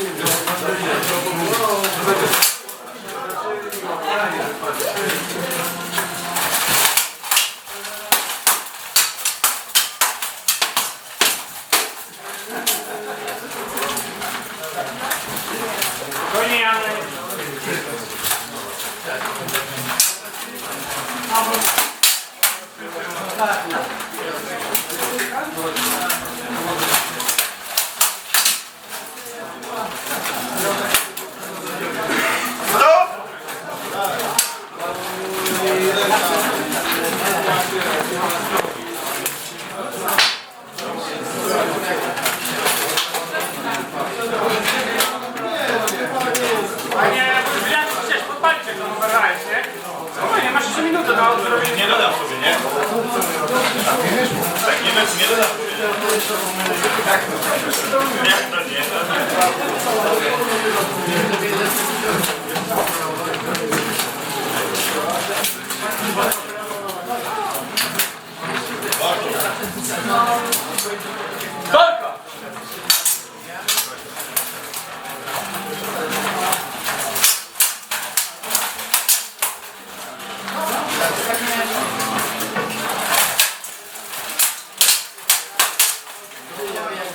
Obrigado. Zrobienia. Nie dodam sobie, nie? Tak, nie, nie dodam sobie. Jak to nie? Kolko!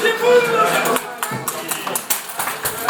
Segundo!